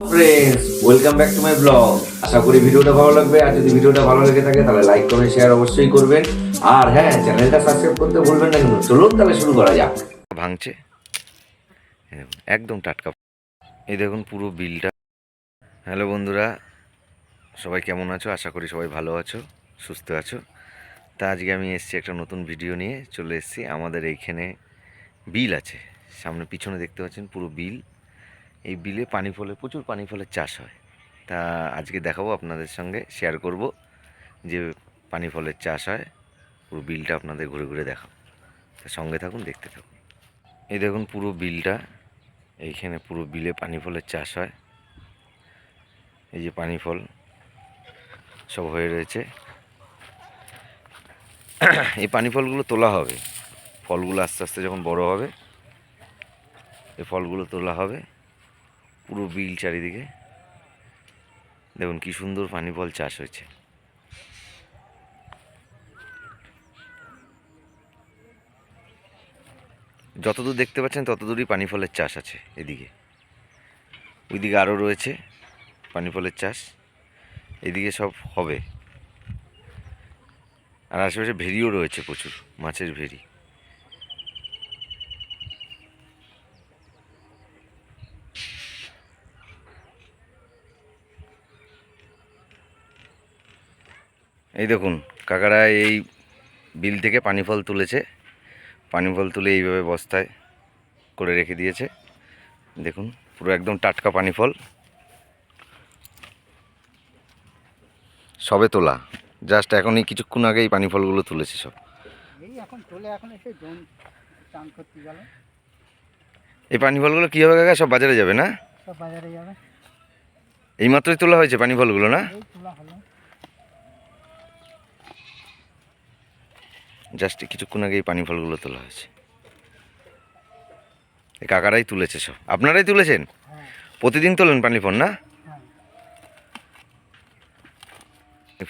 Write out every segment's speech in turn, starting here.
Friends welcome back to my blog আশা করি ভিডিওটা ভালো লাগবে, আর যদি ভিডিওটা ভালো লেগে থাকে, তাহলে লাইক কমেন্ট শেয়ার অবশ্যই করবেন। আর হ্যাঁ চ্যানেলটা সাবস্ক্রাইব করতে ভুলবেন না কিন্তু চলুন তাহলে শুরু করা যাক। ভাঙছে? একদম টাটকা। এই দেখুন পুরো বিলটা। হ্যালো বন্ধুরা, সবাই কেমন আছো? আশা করি সবাই ভালো আছো, সুস্থ আছো। তা আজকে আমি এসেছি একটা নতুন ভিডিও নিয়ে, চলে এসেছি। আমাদের এইখানে বিল আছে। সামনে পিছনে দেখতে পাচ্ছেন পুরো বিল। এই বিলে পানি ফলে, প্রচুর পানি ফলের চাষ হয়। তা আজকে দেখাবো, আপনাদের সঙ্গে শেয়ার করব যে পানি ফলের চাষ হয়। পুরো বিলটা আপনাদের ঘুরে ঘুরে দেখাবো। তা সঙ্গে থাকুন, দেখতে থাকুন। এই দেখুন পুরো বিলটা। এইখানে পুরো বিলে পানি ফলের চাষ হয়। এই যে পানি ফল সব হয়ে রয়েছে। এই পানি ফলগুলো তোলা হবে। ফলগুলো আস্তে আস্তে যখন বড় হবে, এই ফলগুলো তোলা হবে। পুরো বিল চারিদিকে। দেখুন কি সুন্দর পানি ফল চাষ হয়েছে। যতদূর দেখতে পাচ্ছেন, ততদূরই পানি ফলের চাষ আছে এদিকে। ওইদিকে আরও রয়েছে পানি ফলের চাষ। এদিকে সব হবে। আর আশেপাশে ভেরিও রয়েছে প্রচুর, মাছের ভেরি এই দেখুন কাকারা এই বিল থেকে পানি ফল তুলেছে। পানি ফল তুলে এইভাবে বস্তায় করে রেখে দিয়েছে। দেখুন পুরো একদম টাটকা পানি ফল সবে তোলা। জাস্ট এখন এই কিছুক্ষণ আগেই পানি ফলগুলো তুলেছে সব। এই এই পানি ফলগুলো কী হবে কাকা? সব বাজারে যাবে না? সব বাজারে যাবে। এইমাত্রই তোলা হয়েছে পানি ফলগুলো না তোলা হলো। জাস্ট কিছুক্ষণ আগেই পানি ফলগুলো তোলা হয়েছে। এই কাকারাই তুলেছে সব। আপনারাই তুলেছেন? প্রতিদিন তোলেন পানি ফল না?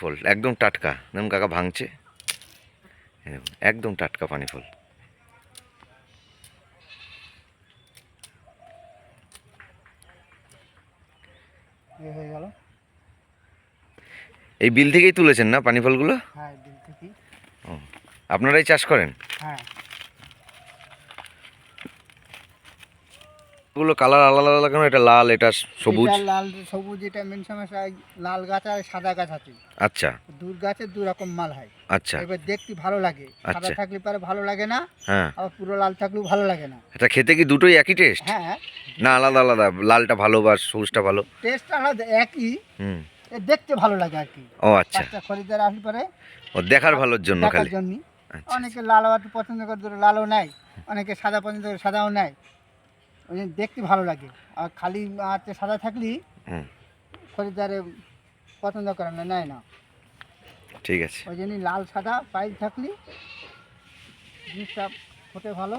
ফল একদম টাটকা। দেখুন কাকা ভাঙছে। একদম টাটকা পানি ফল। এই এই বিল থেকেই তুলেছেন না পানি ফলগুলো? হ্যাঁ দিল থেকে আপনারাই চাষ করেন? হ্যাঁ। ওগুলো কালার আলাদা আলাদা কেন? এটা লাল এটা সবুজ? লাল সবুজ এটা মেন সমস্যা লাল গাছ আর সাদা গাছ আছে। আচ্ছা। দূর গাছে দু রকম মাল হয়। আচ্ছা। এবার দেখতে ভালো লাগে। সাদা আচ্ছা। থাকলে পরে ভালো লাগে না হ্যাঁ। আবার পুরো লাল থাকলেও ভালো লাগে না। এটা খেতে কি দুটোই একই টেস্ট হ্যাঁ। না আলাদা আলাদা। লালটা ভালো বা সবুজটা ভালো? টেস্ট আলাদা একই। হুম। দেখতে ভালো লাগে আর কি। ও আচ্ছা। খরিদ্দার আসলে পরে ও দেখার ভালোর জন্য খালি। অনেকে লাল একটু পছন্দ করে ধরো লালও নেয়। অনেকে সাদা পছন্দ করে সাদাও নেয়। ওই জন্য দেখতে ভালো লাগে। আর খালি আছে সাদা থাকলেই খরিদ্দারে পছন্দ করে না নেয় না। ঠিক আছে। ওই জন্যই লাল সাদা পাইল থাকলে জিনিসটা হতে ভালো।